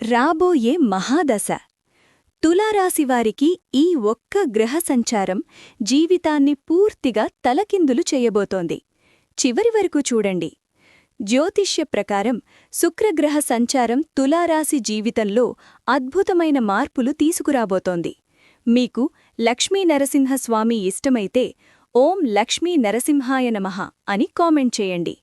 రాబోయే మహాదశ. తులారాశివారికి ఈ ఒక్క గ్రహ సంచారం జీవితాన్ని పూర్తిగా తలకిందులు చేయబోతోంది. చివరి వరకు చూడండి. జ్యోతిష్య ప్రకారం శుక్రగ్రహ సంచారం తులారాశి జీవితంలో అద్భుతమైన మార్పులు తీసుకురాబోతోంది. మీకు లక్ష్మీ నరసింహస్వామి ఇష్టమైతే ఓం లక్ష్మీ నరసింహాయ నమః అని కామెంట్ చేయండి.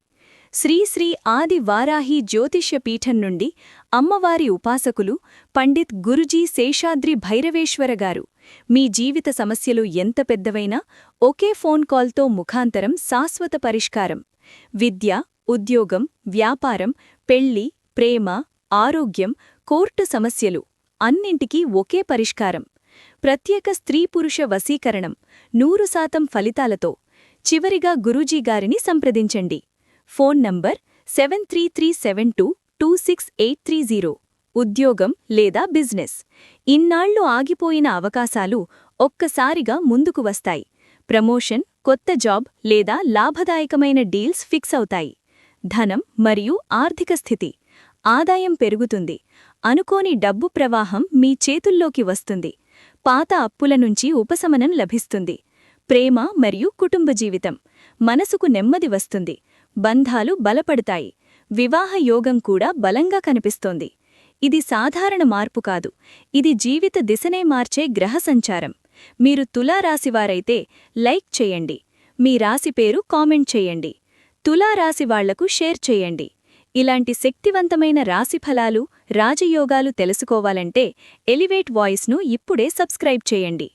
శ్రీశ్రీ ఆది వారాహి జ్యోతిష్య పీఠం నుండి అమ్మవారి ఉపాసకులు పండిత్ గురుజీ శేషాద్రి భైరవేశ్వర గారు. మీ జీవిత సమస్యలు ఎంత పెద్దవైనా ఒకే ఫోన్ కాల్తో ముఖాంతరం శాశ్వత పరిష్కారం. విద్య ఉద్యోగం వ్యాపారం పెళ్ళి ప్రేమ ఆరోగ్యం కోర్టు సమస్యలు అన్నింటికీ ఒకే పరిష్కారం. ప్రత్యేక స్త్రీ పురుష వశీకరణం నూరు శాతం ఫలితాలతో చివరిగా గురూజీ గారిని సంప్రదించండి. Phone number seven three three seven two two six eight three zero. ఉద్యోగం లేదా బిజినెస్. ఇన్నాళ్ళు ఆగిపోయిన అవకాశాలు ఒక్కసారిగా ముందుకు వస్తాయి. ప్రమోషన్ కొత్త జాబ్ లేదా లాభదాయకమైన డీల్స్ ఫిక్స్ అవుతాయి. ధనం మరియు ఆర్థిక స్థితి. ఆదాయం పెరుగుతుంది. అనుకోని డబ్బు ప్రవాహం మీ చేతుల్లోకి వస్తుంది. పాత అప్పుల నుంచి ఉపశమనం లభిస్తుంది. ప్రేమ మరియు కుటుంబ జీవితం. మనసుకు నెమ్మది వస్తుంది. బంధాలు బలపడతాయి. వివాహ యోగం కూడా బలంగా కనిపిస్తోంది. ఇది సాధారణ మార్పు కాదు. ఇది జీవిత దిశనే మార్చే గ్రహ సంచారం. మీరు తులారాశివారైతే లైక్ చేయండి. మీ రాశి పేరు కామెంట్ చేయండి. తులారాశి వాళ్ళకు షేర్ చేయండి. ఇలాంటి శక్తివంతమైన రాశిఫలాలు రాజయోగాలు తెలుసుకోవాలంటే ఎలివేట్ వాయిస్ను ఇప్పుడే సబ్స్క్రైబ్ చేయండి.